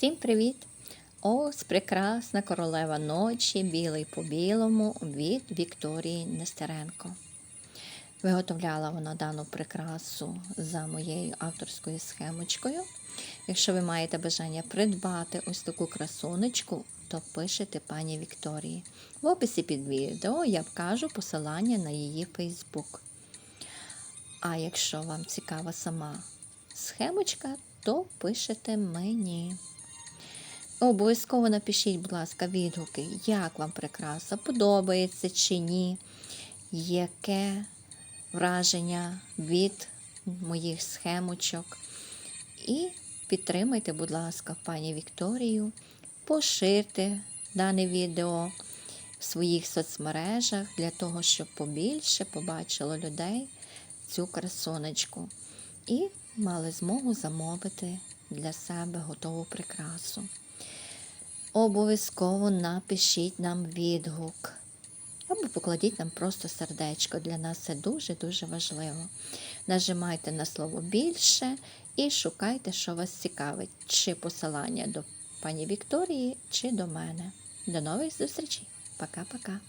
Всім привіт! Ось прекрасна королева ночі, білий по білому від Вікторії Нестеренко. Виготовляла вона дану прикрасу за моєю авторською схемочкою. Якщо ви маєте бажання придбати ось таку красунечку, то пишете пані Вікторії. В описі під відео я вкажу посилання на її Фейсбук. А якщо вам цікава сама схемочка, то пишете мені. Обов'язково напишіть, будь ласка, відгуки, як вам прикраса, подобається чи ні, яке враження від моїх схемочок. І підтримайте, будь ласка, пані Вікторію, поширте дане відео в своїх соцмережах для того, щоб побільше побачило людей цю красонечку і мали змогу замовити для себе готову прикрасу. Обов'язково напишіть нам відгук. Або покладіть нам просто сердечко. Для нас це дуже-дуже важливо. Нажимайте на слово більше і шукайте, що вас цікавить, чи посилання до пані Вікторії, чи до мене. До нових зустрічей. Пока-пока.